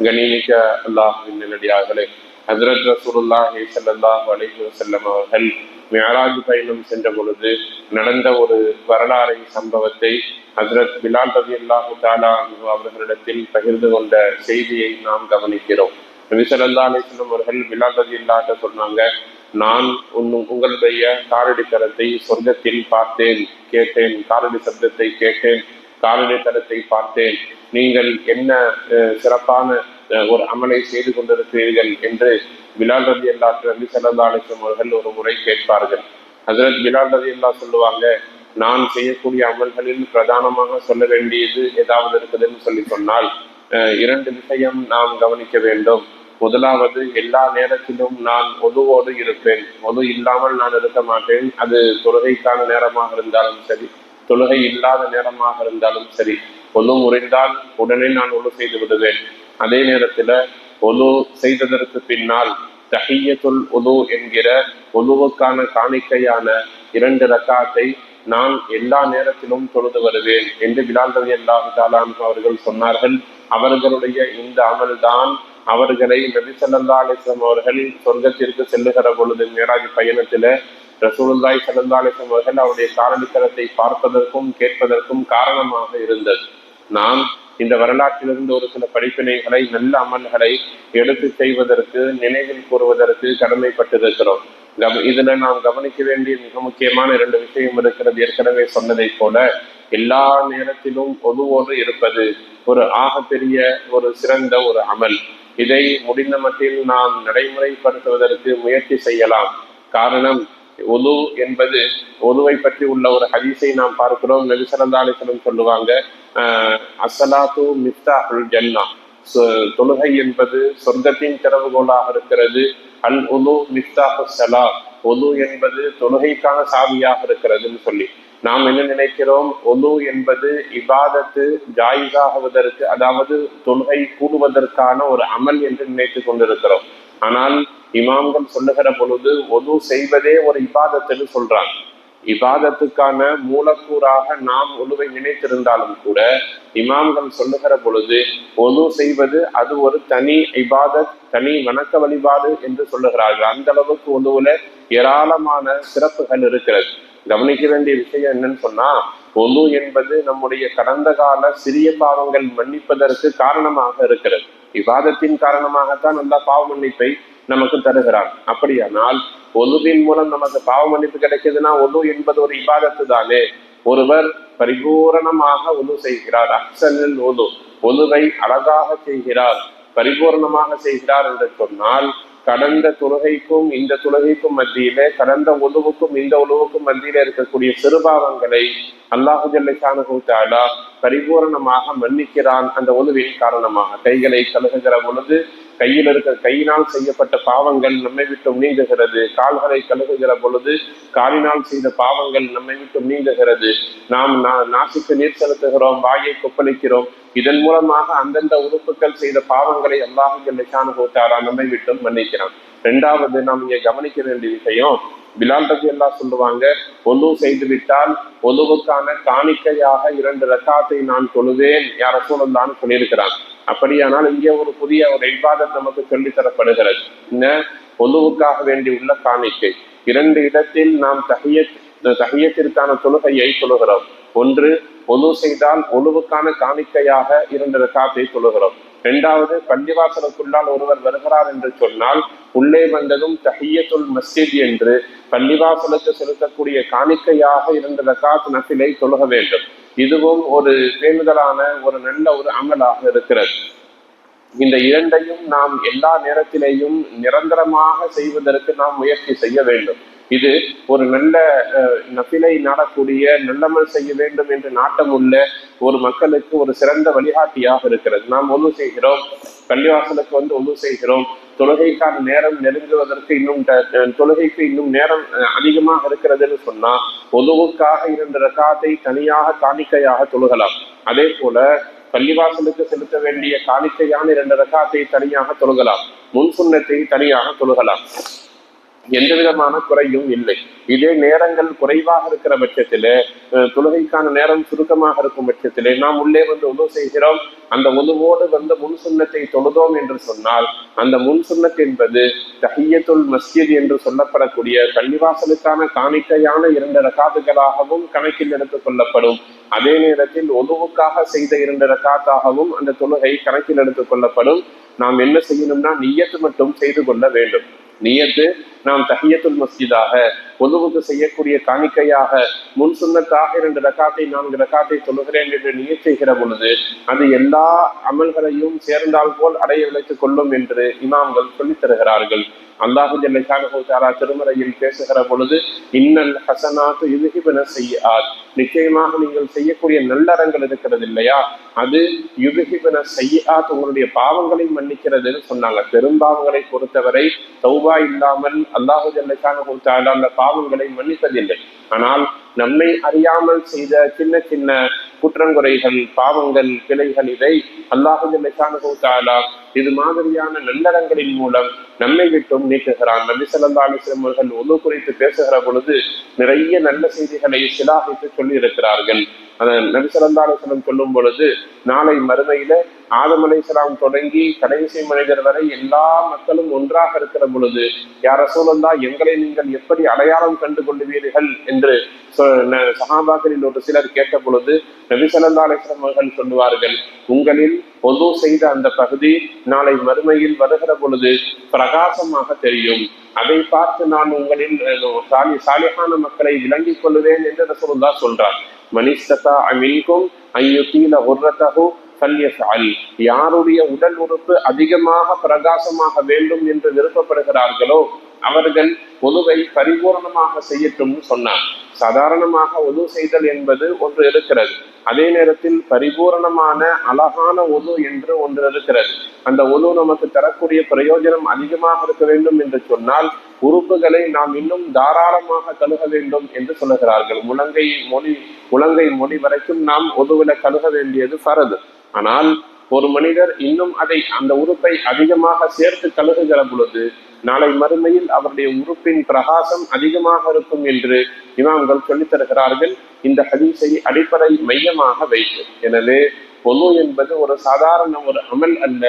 கணிமிக்க அல்லாஹின் நல்லடியார்களே ஹசரத் ரசூலுல்லாஹி ஸல்லல்லாஹு அலைஹி வசல்லம் அவர்கள் மியராஜ் பயணம் சென்ற பொழுது நடந்த ஒரு வரலாறை சம்பவத்தை ஹசரத் பிலால் ரவி அல்லாஹு தாலா அவர்களிடத்தில் பகிர்ந்து கொண்ட செய்தியை நாம் கவனிக்கிறோம். நபிசல்லா அலிஸ்லம் அவர்கள் பிலால் ரவி அல்லாட்ட சொன்னாங்க நான் உன் உங்களுடைய காலடி தரத்தை சொர்க்கத்தில் பார்த்தேன் கேட்டேன் காலடி சப்தத்தை கேட்டேன் காலநிலை தரத்தை பார்த்தேன் நீங்கள் என்ன அஹ், சிறப்பான அஹ், ஒரு அமலை செய்து கொண்டிருக்கிறீர்கள் என்று பிலால் ரதி அல்லா நபி ஸல்லல்லாஹு அலைஹி அவர்கள் ஒரு முறை கேட்பார்கள். ஹஜரத் பிலால் ரதி அல்லா சொல்லுவாங்க நான் செய்யக்கூடிய அமல்களில் பிரதானமாக சொல்ல வேண்டியது ஏதாவது இருக்குதுன்னு சொல்லி சொன்னால் அஹ், இரண்டு விஷயம் நாம் கவனிக்க வேண்டும். முதலாவது எல்லா நேரத்திலும் நான் ஒதுவோடு இருப்பேன். ஒது இல்லாமல் நான் இருக்க மாட்டேன். அது தொழுகைக்கான நேரமாக இருந்தாலும் சரி தொழுகை இல்லாத நேரமாக இருந்தாலும் சரி ஒது முறைந்தால் உடனே நான் ஒழு செய்து விடுவேன். அதே நேரத்தில் ஒலு செய்ததற்கு பின்னால் தஹியத்துல் உது என்கிற ஒதுவுக்கான காணிக்கையான இரண்டு ரக்காத்தை நான் எல்லா நேரத்திலும் தொழுது வருவேன் என்று பிலால் ரவி அல்லாஹு தாலான் அவர்கள் சொன்னார்கள். அவர்களுடைய இந்த அமல்தான் அவர்களை நபி ஸல்லல்லாஹு அலிஸ்லாம் அவர்கள் சொர்க்கத்திற்கு செல்லுகிற பொழுது மேராஜ் பயணத்தில ரசூலுல்லாய் சலந்தாலிசம் அவர்கள் அவருடைய காலடித்தரத்தை பார்ப்பதற்கும் கேட்பதற்கும் காரணமாக இருந்தது. நாம் இந்த வரலாற்றிலிருந்து ஒரு சில படிப்பினைகளை நல்ல அமல்களை எடுத்து செய்வதற்கு நினைவில் கூறுவதற்கு கடமைப்பட்டிருக்கிறோம். இதுல நாம் கவனிக்க வேண்டிய மிக முக்கியமான இரண்டு விஷயம் இருக்கிறது. ஏற்கனவே சொன்னதை போல எல்லா நேரத்திலும் பொதுவோடு இருப்பது ஒரு ஆகப்பெரிய ஒரு சிறந்த ஒரு அமல். இதை முடிந்த மட்டில் நாம் நடைமுறைப்படுத்துவதற்கு முயற்சி செய்யலாம். காரணம் ஒலு என்பது ஒலுவை பற்றி உள்ள ஒரு ஹதீஸை நாம் பார்க்கிறோம். நெரிசலந்தாலிசனம் சொல்லுவாங்க அசலாத்து மிஃப்தாஹுல் ஜன்னா. தொழுகை என்பது சொர்க்கத்தின் திறவுகோலாக இருக்கிறது. அல் ஒலு மிஃப்தாஹு சலா ஒலு என்பது தொழுகைக்கான சாவியாக இருக்கிறதுன்னு சொல்லி. நாம் என்ன நினைக்கிறோம்? ஒலு என்பது இபாதத்து ஜாயிஸாகுவதற்கு அதாவது தொழுகை கூடுவதற்கான ஒரு அமல் என்று நினைத்து கொண்டிருக்கிறோம். ஆனால் இமாம்கள் சொல்லுகிற பொழுது ஒது செய்வதே ஒரு இபாதத்துன்னு சொல்றாங்க. இபாதத்துக்கான மூலக்கூறாக நாம் ஒழுவை நினைத்திருந்தாலும் கூட இமாம்கள் சொல்லுகிற பொழுது ஒது செய்வது அது ஒரு தனி இபாதத் தனி வணக்க வழிபாடு என்று சொல்லுகிறார்கள். அந்த அளவுக்கு ஒதுவுல ஏராளமான சிறப்புகள் இருக்கிறது. கவனிக்க வேண்டிய விஷயம் என்னன்னு சொன்னா ஒது என்பது நம்முடைய கடந்த கால சிறிய பாவங்கள் மன்னிப்பதற்கு காரணமாக இருக்கிறது. விவாதத்தின் காரணமாகத்தான் அந்த பாவ மன்னிப்பை நமக்கு தருகிறான். அப்படியானால் ஒழுவின் மூலம் நமக்கு பாவ மன்னிப்பு கிடைக்குதுன்னா ஒழு என்பது ஒரு இபாதத்து தானே. ஒருவர் பரிபூரணமாக ஒலு செய்கிறார் அக்சனில் ஒழு. ஒழுவை அழகாக செய்கிறார் பரிபூரணமாக செய்கிறார் என்று சொன்னால் கடந்த தொழுகைக்கும் இந்த தொழுகைக்கும் மத்தியிலே கடந்த உழுவுக்கும் இந்த உழுவுக்கும் மத்தியிலே இருக்கக்கூடிய சிறுபாவங்களை அல்லாஹு ஜல்லிஷானு தாலா பரிபூரணமாக மன்னிக்கிறான். அந்த உதவியின் காரணமாக கைகளை கழுகுகிற பொழுது கையில் இருக்க கையினால் செய்யப்பட்ட பாவங்கள் நம்மை விட்டு நீங்குகிறது கால்களை கழுகுகிற பொழுது காலினால் செய்த பாவங்கள் நம்மை விட்டு நீங்குகிறது நாம் நா- நாசிக்கு நீர் செலுத்துகிறோம் வாயை கொப்பளிக்கிறோம். இதன் மூலமாக அந்தந்த உறுப்புகள் செய்த பாவங்களை அல்லாஹு ஜல்லிஷானு தாலா நம்மை விட்டும் மன்னிக்கிறான். ரெண்டாவது நாம் இங்கே கவனிக்க வேண்டிய விஷயம் பிலால் ரஜி அல்லா சொல்லுவாங்க ஒலு செய்து விட்டால் ஒலுவுக்கான காணிக்கையாக இரண்டு ரக்காத்தை நான் தொழுவேன். யார சூழந்தான்னு சொல்லியிருக்கிறான் அப்படியானால் இங்கே ஒரு புதிய ஒரு இவ்வாதம் நமக்கு சொல்லித் தரப்படுகிறது. என்ன? ஒலுவுக்காக வேண்டி உள்ள காணிக்கை. இரண்டு இடத்தில் நாம் தகைய தகையத்திற்கான தொழுகையை தொழுகிறோம். ஒன்று ஒலு செய்தால் ஒலுவுக்கான காணிக்கையாக இரண்டு ரக்காத்தை தொழுகிறோம். இரண்டாவது பள்ளிவாசலுக்குள்ளால் ஒருவர் வருகிறார் என்று சொன்னால் உள்ளே வந்ததும் தஹியத்துல் மஸ்ஜித் என்று பள்ளிவாசலுக்கு செலுத்தக்கூடிய காணிக்கையாக இரண்டு ரகாத் நசிலை தொழுக வேண்டும். இதுவும் ஒரு பேணுதலான ஒரு நல்ல ஒரு அமலாக இருக்கிறது. இந்த இரண்டையும் நாம் எல்லா நேரத்திலேயும் நிரந்தரமாக செய்வதற்கு நாம் முயற்சி செய்ய வேண்டும். இது ஒரு நல்ல அஹ், நபிலை நாடக்கூடிய நல்லமல் செய்ய வேண்டும் என்று நாட்டம் உள்ள ஒரு மக்களுக்கு ஒரு சிறந்த வழிகாட்டியாக இருக்கிறது. நாம் ஒன்று செய்கிறோம் பள்ளிவாசலுக்கு வந்து ஒன்று செய்கிறோம். தொழுகைக்கான நேரம் நெருங்குவதற்கு இன்னும் தொழுகைக்கு இன்னும் நேரம் அஹ், அதிகமாக இருக்கிறதுன்னு சொன்னா பொதுவுக்காக இரண்டு ரகாத்தை தனியாக காணிக்கையாக தொழுகலாம். அதே போல பள்ளிவாசலுக்கு செலுத்த வேண்டிய காணிக்கையான இரண்டு ரக்காத்தை தனியாக தொழுகலாம். முன் சுண்ணத்தை தனியாக தொழுகலாம். எந்த விதமான குறையும் இல்லை. இதே நேரங்கள் குறைவாக இருக்கிற பட்சத்திலே தொழுகைக்கான நேரம் சுருக்கமாக இருக்கும் பட்சத்திலே நாம் உள்ளே வந்து உதவு செய்கிறோம். அந்த உதவோடு வந்து முன் சுண்ணத்தை தொழுதோம் என்று சொன்னால் அந்த முன் சுண்ணத் என்பது தஹியத்துல் மஸ்ஜித் என்று சொல்லப்படக்கூடிய பள்ளிவாசலுக்கான காணிக்கையான இரண்டு ரகாத்துகளாகவும் கணக்கில் எடுத்துக் கொள்ளப்படும். அதே நேரத்தில் ஒதுவுக்காக செய்த இரண்டு ரகாத்தாகவும் அந்த தொழுகை கணக்கில் எடுத்துக் கொள்ளப்படும். நாம் என்ன செய்யணும்னா நியத்து மட்டும் செய்து கொள்ள வேண்டும். நியத்து நாம் தஹியத்துல் மஸ்ஜிதாக பொதுவுக்கு செய்யக்கூடிய காணிக்கையாக முன் சுண்ணத்தாக இரண்டு ரகாத்தை நான்கு ரகாத்தை தொழுகிறேன் என்று நியத் செய்கிற பொழுது அது எல்லா அமல்களையும் சேர்ந்தால் போல் அடைய விளைத்துக் கொள்ளும் என்று இமாம்கள் சொல்லித் தருகிறார்கள். அல்லாஹு ஜல்லைக்கான திருமறையில் பேசுகிற பொழுது இன்னல் ஹசனாத்து யுதுகிபன செய்யாத் நிச்சயமாக நீங்கள் செய்யக்கூடிய நல்லறங்கள் இருக்கிறது இல்லையா? அது யுதுகிபன செய்யாத் உங்களுடைய பாவங்களை மன்னிக்கிறதுன்னு சொன்னாங்க. பெரும்பாவங்களை பொறுத்தவரை தௌபா இல்லாமல் அல்லாஹு ஜல்லைக்கான தாரா அந்த பாவங்களை மன்னிப்பதில்லை ஆனால் நம்மை அறியாமல் செய்த சின்ன சின்ன குற்றங்குறைகள் பாவங்கள் பிழைகள் இதை அல்லாஹு ஜல்லைக்கான தாரா இது மாதிரியான நல்லறங்களின் மூலம் நம்மை விட்டும் நீக்குகிறான். நபி ஸல்லல்லாஹு அலைஹி அவர்கள் ஒன்று குறித்து பேசுகிற பொழுது நிறைய நல்ல செய்திகளை சிலாகித்து சொல்லியிருக்கிறார்கள். அதை அதன் சொல்லும் பொழுது நாளை மறுமையில ஆதம் தொடங்கி கடைசி மனிதர் வரை எல்லா மக்களும் ஒன்றாக இருக்கிற பொழுது யார சூழந்தா எங்களை நீங்கள் எப்படி அடையாளம் கண்டு கொள்ளுவீர்கள் என்று சகாபாக்களில் ஒரு சிலர் கேட்ட பொழுது நபி ஸல்லல்லாஹு அவர்கள் சொல்லுவார்கள் உங்களில் பொது செய்த அந்த பகுதி நாளை மறுமையில் வருகிற பொழுது பிரகாசமாக தெரியும். அதை பார்த்து நான் உங்களில் சாலி சாலிகான மக்களை விளங்கிக் கொள்ளுவேன் என்று ரசூலுல்லா சொல்றார். மனிஸ்ததா அமின்கும் ஐயுத்தீல உர்ரத்தகு கல்யசால் யாருடைய உடல் உறுப்பு அதிகமாக பிரகாசமாக வேண்டும் என்று விருப்பப்படுகிறார்களோ அவர்கள் ஒதுவை பரிபூர்ணமாக செய்யட்டும் சொன்னார். சாதாரணமாக ஒது செய்தல் என்பது ஒன்று இருக்கிறது. அதே நேரத்தில் பரிபூரணமான அழகான ஒது என்று ஒன்று இருக்கிறது. அந்த ஒது நமக்கு தரக்கூடிய பிரயோஜனம் அதிகமாக இருக்க வேண்டும் என்று சொன்னால் உறுப்புகளை நாம் இன்னும் தாராளமாக கழுக வேண்டும் என்று சொல்லுகிறார்கள். முழங்கை மொழி முழங்கை மொழி வரைக்கும் நாம் ஒதுவில கழுக வேண்டியது பரது ஆனால் ஒரு மனிதர் இன்னும் அதை அந்த உறுப்பை அதிகமாக சேர்த்து கழுகுகிற பொழுது நாளை மறுமையில் அவருடைய உறுப்பின் பிரகாசம் அதிகமாக இருக்கும் என்று இமாம்கள் சொல்லித் தருகிறார்கள். இந்த ஹதீஸை அடிப்படை மையமாக வைத்து. எனவே பொது என்பது ஒரு சாதாரண ஒரு அமல் அல்ல.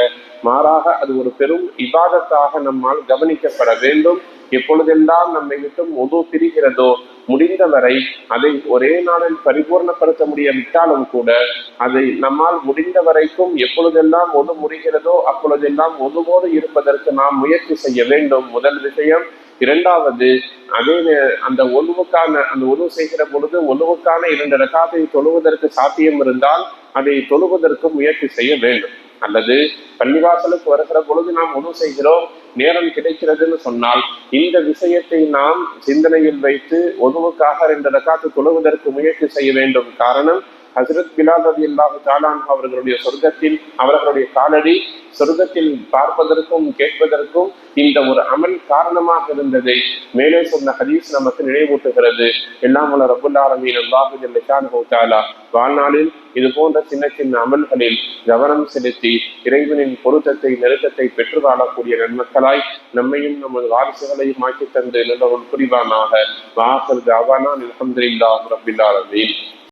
மாறாக அது ஒரு பெரும் இபாதத்தாக நம்மால் கவனிக்கப்பட வேண்டும். எப்பொழுதெல்லாம் நம்மை விட்டு முது பிரிகிறதோ முடிந்தவரை அதை ஒரே நாளில் பரிபூர்ணப்படுத்த முடியாவிட்டாலும் கூட அதை நம்மால் முடிந்த வரைக்கும் எப்பொழுதெல்லாம் ஒது முடிகிறதோ அப்பொழுதெல்லாம் ஒதுவோடு இருப்பதற்கு நாம் முயற்சி செய்ய வேண்டும். முதல் விஷயம். இரண்டாவது அதே அந்த ஒழுவுக்கான அந்த ஒழுவு செய்கிற பொழுது ஒழுவுக்கான இரண்டு ரகாத்தை தொழுவதற்கு சாத்தியம் இருந்தால் அதை தொழுவதற்கு முயற்சி செய்ய வேண்டும். அல்லது பள்ளிவாசலுக்கு வருகிற பொழுது நாம் உணவு செய்கிறோம் நேரம் கிடைக்கிறதுன்னு சொன்னால் இந்த விஷயத்தை நாம் சிந்தனையில் வைத்து உணவுக்காக ரெண்டு ரக்காத்து தொழுவதற்கு முயற்சி செய்ய வேண்டும். காரணம் ஹசரத் பிலால் ரதி அல்லாஹு தாலான் அவர்களுடைய சொர்க்கத்தில் அவர்களுடைய காலடி சொர்க்கத்தில் பார்ப்பதற்கும் கேட்பதற்கும் இந்த ஒரு அமல் காரணமாக இருந்ததை. மேலே சொன்ன ஹதீஸ் நமக்கு நினைவூட்டுகிறது. எல்லாம் உள்ள ரபுல் அல்லாஹு வாழ்நாளில் இது போன்ற சின்ன சின்ன அமல்களில் கவனம் செலுத்தி இறைவனின் பொருத்தத்தை நெருக்கத்தை பெற்று வாழக்கூடிய நன்மக்களாய் நம்மையும் நமது வாரிசுகளையும் ஆக்கி தந்து நல்ல ஒரு புரிவானாக. வாசல் தாவானா அலமதுல்லாஹ் ரபில்